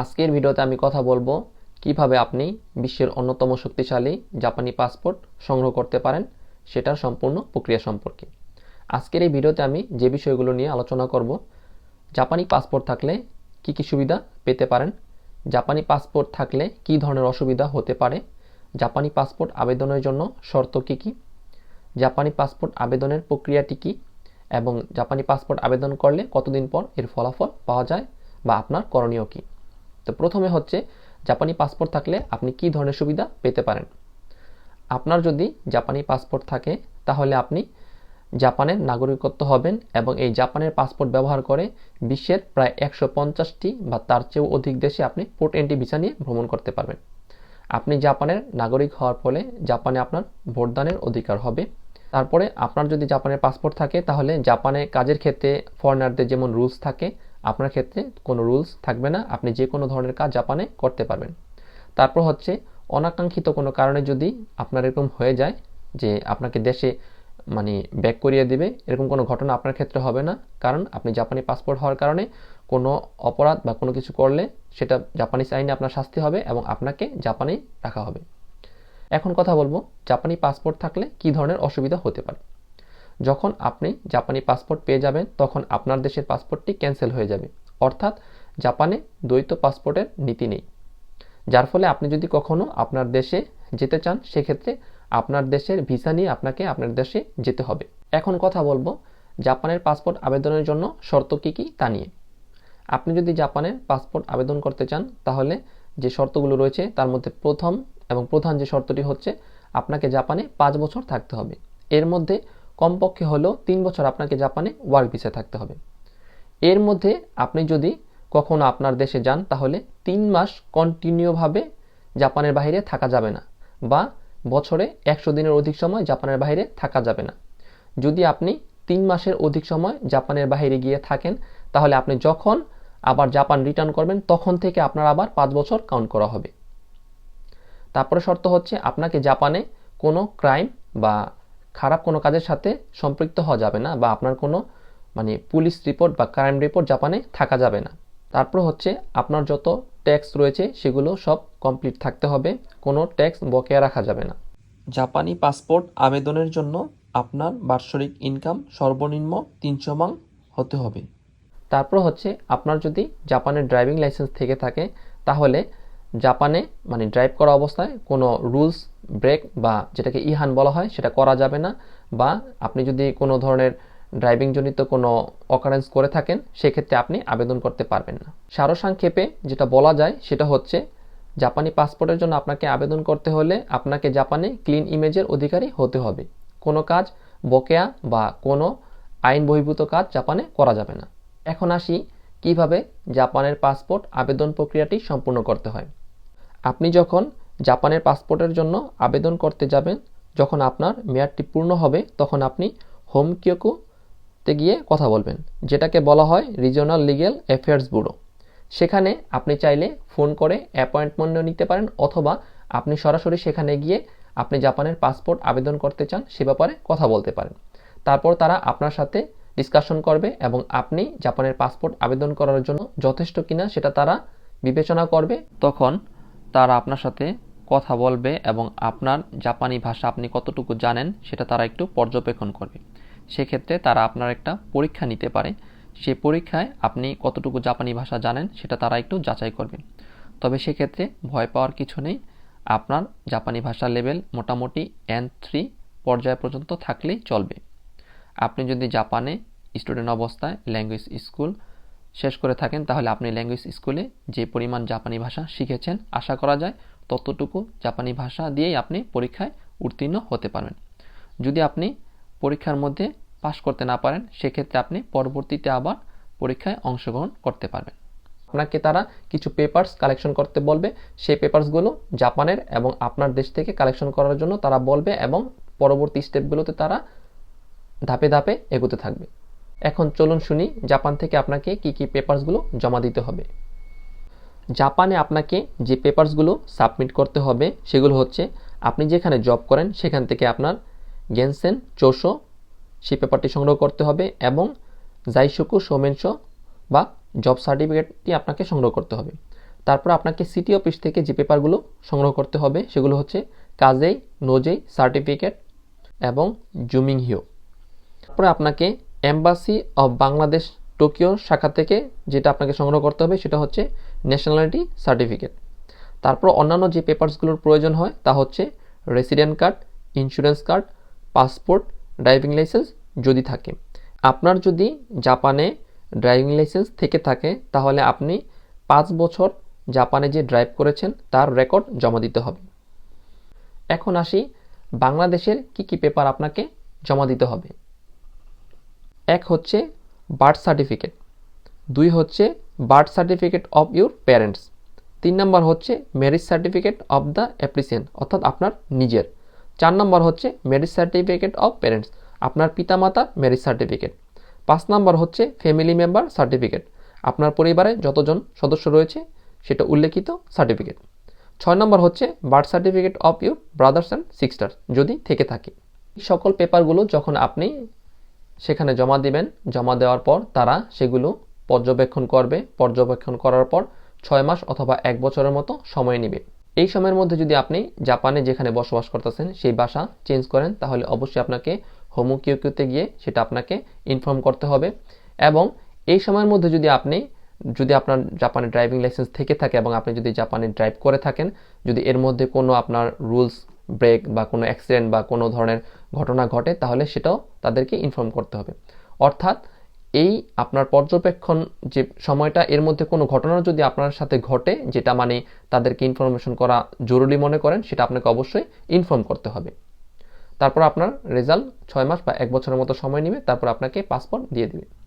আজকের ভিডিওতে আমি কথা বলব কীভাবে আপনি বিশ্বের অন্যতম শক্তিশালী জাপানি পাসপোর্ট সংগ্রহ করতে পারেন, সেটার সম্পূর্ণ প্রক্রিয়া সম্পর্কে। আজকের এই ভিডিওতে আমি যে বিষয়গুলো নিয়ে আলোচনা করব, জাপানি পাসপোর্ট থাকলে কি কি সুবিধা পেতে পারেন, জাপানি পাসপোর্ট থাকলে কি ধরনের অসুবিধা হতে পারে, জাপানি পাসপোর্ট আবেদনের জন্য শর্ত কী কী, জাপানি পাসপোর্ট আবেদনের প্রক্রিয়াটি কী, এবং জাপানি পাসপোর্ট আবেদন করলে কতদিন পর এর ফলাফল পাওয়া যায় বা আপনার করণীয় কী। তো প্রথমে হচ্ছে জাপানি পাসপোর্ট থাকলে আপনি কি ধরনের সুবিধা পেতে পারেন? আপনার যদি জাপানি পাসপোর্ট থাকে, তাহলে আপনি জাপানের নাগরিকত্ব হবেন এবং এই জাপানের পাসপোর্ট ব্যবহার করে বিশ্বের প্রায় একশো পঞ্চাশটি বা তার চেয়েও অধিক দেশে আপনি পোর্ট এন্ট্রি ভিসা নিয়ে ভ্রমণ করতে পারবেন। আপনি জাপানের নাগরিক হওয়ার ফলে জাপানে আপনার ভোটদানের অধিকার হবে। তারপরে আপনার যদি জাপানের পাসপোর্ট থাকে, তাহলে জাপানে কাজের ক্ষেত্রে ফরেনারদের যেমন রুলস থাকে আপনার ক্ষেত্রে কোনো রুলস থাকবে না, আপনি যে কোনো ধরনের কাজ জাপানে করতে পারবেন। তারপর হচ্ছে, অনাকাঙ্ক্ষিত কোনো কারণে যদি আপনার এরকম হয়ে যায় যে আপনাকে দেশে মানে ব্যাক করিয়ে দিবে, এরকম কোনো ঘটনা আপনার ক্ষেত্রে হবে না, কারণ আপনি জাপানি পাসপোর্ট হওয়ার কারণে কোনো অপরাধ বা কোনো কিছু করলে সেটা জাপানিজ আইনে আপনার শাস্তি হবে এবং আপনাকে জাপানেই রাখা হবে। এখন কথা বলব, জাপানি পাসপোর্ট থাকলে কি ধরনের অসুবিধা হতে পারে? যখন আপনি জাপানি পাসপোর্ট পেয়ে যাবেন, তখন আপনার দেশের পাসপোর্টটি ক্যান্সেল হয়ে যাবে। অর্থাৎ জাপানে দ্বৈত পাসপোর্টের নীতি নেই। যার ফলে আপনি যদি কখনো আপনার দেশে যেতে চান, সেক্ষেত্রে আপনার দেশের ভিসা নিয়ে আপনাকে আপনার দেশে যেতে হবে। এখন কথা বলব জাপানের পাসপোর্ট আবেদনের জন্য শর্ত কী কী তা নিয়ে। আপনি যদি জাপানের পাসপোর্ট আবেদন করতে চান, তাহলে যে শর্তগুলো রয়েছে, তার মধ্যে প্রথম এবং প্রধান যে শর্তটি হচ্ছে, আপনাকে জাপানে পাঁচ বছর থাকতে হবে। এর মধ্যে কমপক্ষে হলেও তিন বছর আপনাকে জাপানে ওয়ার্ক ভিসা থাকতে হবে। এর মধ্যে আপনি যদি কখনো আপনার দেশে যান, তাহলে তিন মাস কন্টিনিউভাবে জাপানের বাইরে থাকা যাবে না বা বছরে একশো দিনের অধিক সময় জাপানের বাইরে থাকা যাবে না। যদি আপনি তিন মাসের অধিক সময় জাপানের বাইরে গিয়ে থাকেন, তাহলে আপনি যখন আবার জাপান রিটার্ন করবেন, তখন থেকে আপনার আবার পাঁচ বছর কাউন্ট করা হবে। তারপরে শর্ত হচ্ছে আপনাকে জাপানে কোনো ক্রাইম বা খারাপ কোনো কাজের সাথে সম্পৃক্ত হওয়া যাবে না বা আপনার কোনো মানে পুলিশ রিপোর্ট বা ক্রাইম রিপোর্ট জাপানে থাকা যাবে না। তারপর হচ্ছে আপনার যত ট্যাক্স রয়েছে সেগুলো সব কমপ্লিট থাকতে হবে, কোনো ট্যাক্স বকেয়া রাখা যাবে না। জাপানি পাসপোর্ট আবেদনের জন্য আপনার বার্ষিক ইনকাম সর্বনিম্ন তিনশো মাং হতে হবে। তারপর হচ্ছে আপনার যদি জাপানের ড্রাইভিং লাইসেন্স থেকে থাকে, তাহলে জাপানে মানে ড্রাইভ করা অবস্থায় কোনো রুলস ব্রেক বা যেটাকে ইহান বলা হয়, সেটা করা যাবে না বা আপনি যদি কোনো ধরনের ড্রাইভিং জনিত কোনো অকারেন্স করে থাকেন, সেক্ষেত্রে আপনি আবেদন করতে পারবেন না। সারসংক্ষেপে যেটা বলা যায়, সেটা হচ্ছে জাপানি পাসপোর্টের জন্য আপনাকে আবেদন করতে হলে আপনাকে জাপানে ক্লিন ইমেজের অধিকারী হতে হবে। কোনো কাজ, বকেয়া বা কোনো আইন বহির্ভূত কাজ জাপানে করা যাবে না। এখন আসি কীভাবে জাপানের পাসপোর্ট আবেদন প্রক্রিয়াটি সম্পূর্ণ করতে হয়? আপনি যখন জাপানের পাসপোর্টের জন্য আবেদন করতে যাবেন, যখন আপনার মেয়াদটি পূর্ণ হবে, তখন আপনি হোম কিয়োকুতে গিয়ে কথা বলবেন, যেটাকে বলা হয় রিজিওনাল লিগ্যাল অ্যাফেয়ার্স ব্যুরো সেখানে আপনি চাইলে ফোন করে অ্যাপয়েন্টমেন্ট নিতে পারেন, অথবা আপনি সরাসরি সেখানে গিয়ে আপনি জাপানের পাসপোর্ট আবেদন করতে চান, সে ব্যাপারে কথা বলতে পারেন। তারপর তারা আপনার সাথে ডিসকাশন করবে এবং আপনি জাপানের পাসপোর্ট আবেদন করার জন্য যথেষ্ট কিনা সেটা তারা বিবেচনা করবে। তখন তারা আপনার সাথে কথা বলবে এবং আপনার জাপানি ভাষা আপনি কতটুকু জানেন সেটা তারা একটু পর্যবেক্ষণ করবে। সেক্ষেত্রে তারা আপনার একটা পরীক্ষা নিতে পারে। সেই পরীক্ষায় আপনি কতটুকু জাপানি ভাষা জানেন সেটা তারা একটু যাচাই করবে। তবে সেক্ষেত্রে ভয় পাওয়ার কিছু নেই। আপনার জাপানি ভাষার লেভেল মোটামুটি এন থ্রি পর্যায় পর্যন্ত থাকলেই চলবে। আপনি যদি জাপানে স্টুডেন্ট অবস্থায় ল্যাঙ্গুয়েজ স্কুল শেষ করে থাকেন, তাহলে আপনি ল্যাঙ্গুয়েজ স্কুলে যে পরিমাণ জাপানি ভাষা শিখেছেন, আশা করা যায় ততটুকু জাপানি ভাষা দিয়েই আপনি পরীক্ষায় উত্তীর্ণ হতে পারবেন। যদি আপনি পরীক্ষার মধ্যে পাশ করতে না পারেন, সেক্ষেত্রে আপনি পরবর্তীতে আবার পরীক্ষায় অংশগ্রহণ করতে পারবেন। আপনাকে তারা কিছু পেপার্স কালেকশন করতে বলবে। সেই পেপার্সগুলো জাপানের এবং আপনার দেশ থেকে কালেকশন করার জন্য তারা বলবে এবং পরবর্তী স্টেপগুলোতে তারা ধাপে ধাপে এগোতে থাকবে। এখন চলুন শুনি জাপান থেকে আপনাকে কি কি পেপারসগুলো জমা দিতে হবে। জাপানে আপনাকে যে পেপারসগুলো সাবমিট করতে হবে সেগুলো হচ্ছে, আপনি যেখানে জব করেন সেখান থেকে আপনার গেনসেন চোশো সেই পেপারটি সংগ্রহ করতে হবে এবং জাইশুকু সোমেনশো বা জব সার্টিফিকেটটি আপনাকে সংগ্রহ করতে হবে। তারপর আপনাকে সিটি অফিস থেকে যে পেপারগুলো সংগ্রহ করতে হবে সেগুলো হচ্ছে কাজেই, নোজেই সার্টিফিকেট এবং জুমিং হিও তারপরে আপনাকে এম্বাসি অফ বাংলাদেশ টোকিও শাখা থেকে যেটা আপনাকে সংগ্রহ করতে হবে সেটা হচ্ছে ন্যাশনালিটি সার্টিফিকেট তারপর অন্যান্য যে পেপারসগুলোর প্রয়োজন হয় তা হচ্ছে resident card insurance card passport driving licence যদি থাকে। আপনার যদি জাপানে ড্রাইভিং লাইসেন্স থেকে থাকে, তাহলে আপনি পাঁচ বছর জাপানে যে ড্রাইভ করেছেন তার রেকর্ড জমা দিতে হবে। এখন আসি বাংলাদেশের কি কি পেপার আপনাকে জমা দিতে হবে। এক হচ্ছে বার্থ সার্টিফিকেট দুই হচ্ছে birth certificate of your parents তিন নম্বর হচ্ছে marriage certificate of the applicant অর্থাৎ আপনার নিজের, চার নম্বর হচ্ছে ম্যারেজ সার্টিফিকেট অফ প্যারেন্টস আপনার পিতামাতার ম্যারেজ সার্টিফিকেট পাঁচ নম্বর হচ্ছে ফ্যামিলি মেম্বার সার্টিফিকেট আপনার পরিবারে যতজন সদস্য রয়েছে সেটা উল্লেখিত সার্টিফিকেট ছয় নম্বর হচ্ছে birth certificate of your brothers and sister যদি থেকে থাকে। সকল পেপারগুলো যখন আপনি সেখানে জমা দিবেন। জমা দেওয়ার পর তারা সেগুলো পর্যবেক্ষণ করবে। পর্যবেক্ষণ করার পর ছয় মাস অথবা এক বছরের মতো সময় নেবে। এই সময়ের মধ্যে যদি আপনি জাপানে যেখানে বসবাস করতেছেন সেই বাসা চেঞ্জ করেন, তাহলে অবশ্যই আপনাকে হোমো কিউকিউতে গিয়ে সেটা আপনাকে ইনফর্ম করতে হবে। এবং এই সময়ের মধ্যে যদি আপনি, যদি আপনার জাপানে ড্রাইভিং লাইসেন্স থেকে থাকে এবং আপনি যদি জাপানে ড্রাইভ করে থাকেন, যদি এর মধ্যে কোনো আপনার রুলস ব্রেক বা কোনো অ্যাক্সিডেন্ট বা কোনো ধরনের ঘটনা ঘটে, তাহলে সেটাও তাদেরকে ইনফর্ম করতে হবে। অর্থাৎ এই আপনার পর্যবেক্ষণ যে সময়টা, এর মধ্যে কোনো ঘটনা যদি আপনার সাথে ঘটে, যেটা মানে তাদেরকে ইনফরমেশন করা জরুরি মনে করেন, সেটা আপনাকে অবশ্যই ইনফর্ম করতে হবে। তারপর আপনার রেজাল্ট ছয় মাস বা এক বছরের মতো সময় নেবে, তারপর আপনাকে পাসপোর্ট দিয়ে দেবে।